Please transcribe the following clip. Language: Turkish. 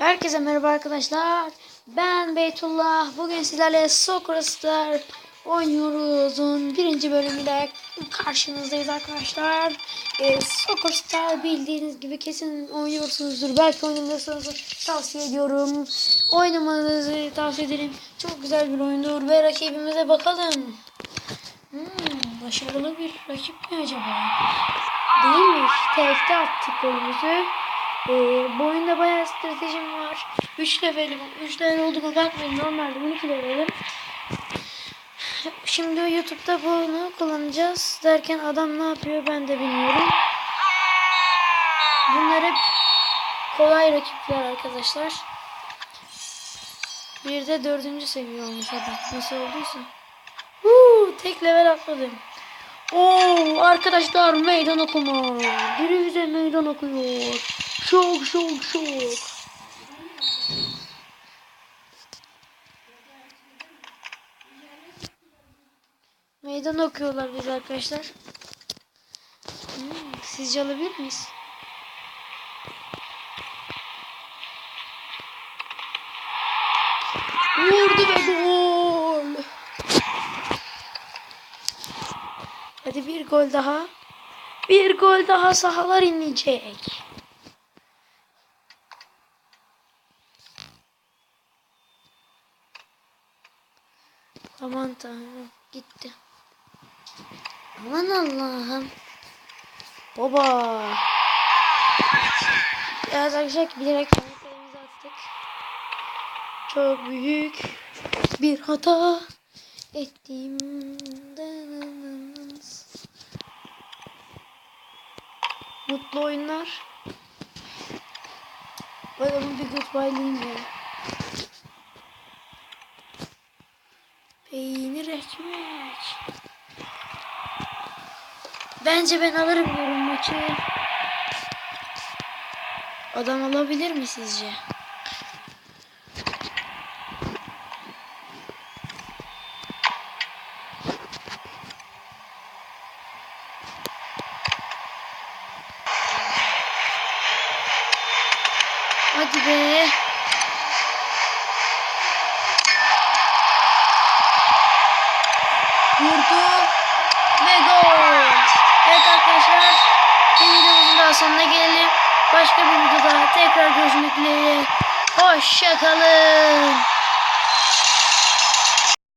Herkese merhaba arkadaşlar. Ben Beytullah. Bugün sizlerle Soccer Star oynuyoruz'un birinci bölümüyle karşınızdayız arkadaşlar. Ee, Soccer bildiğiniz gibi kesin oynuyorsunuzdur. Belki oynamıyorsanız tavsiye ediyorum. Oynamanızı tavsiye ederim. Çok güzel bir oyundur ve rakibimize bakalım. Hmm, başarılı bir rakip mi acaba? Değilmiş. Tekte attık golümüzü. Ee, bu oyunda bayağı stratejim var. 3 levelim. 3 level olduğuma bakmayın. Normalde 12 levelim. Şimdi YouTube'da bunu kullanacağız. Derken adam ne yapıyor ben de bilmiyorum. Bunlar hep kolay rakipler arkadaşlar. Bir de dördüncü seviye olmuş adam. Nasıl olduysa. Huu, tek level atladım. Oo arkadaşlar meydan okuma. Biri bize meydan okuyor. Şok şok şok. Meydan okuyorlar biz arkadaşlar. Hmm, sizce alabilir miyiz? Vurdu ve gol. Hadi bir gol daha. Bir gol daha sahalar inleyecek. Aman tanrım gitti. Aman Allah'ım. Baba. Evet arkadaşlar bilerek kalemize attık. Çok büyük bir hata ettiğimden Mutlu oyunlar. Bakalım bir goodbye ya. Ekmek. Bence ben alırım diyorum maçı. Adam alabilir mi sizce? Hadi be. Vurdu. Ve gol. Evet arkadaşlar. Bir videomuzun daha sonuna gelelim. Başka bir videoda tekrar görüşmek dileğiyle. Hoşçakalın.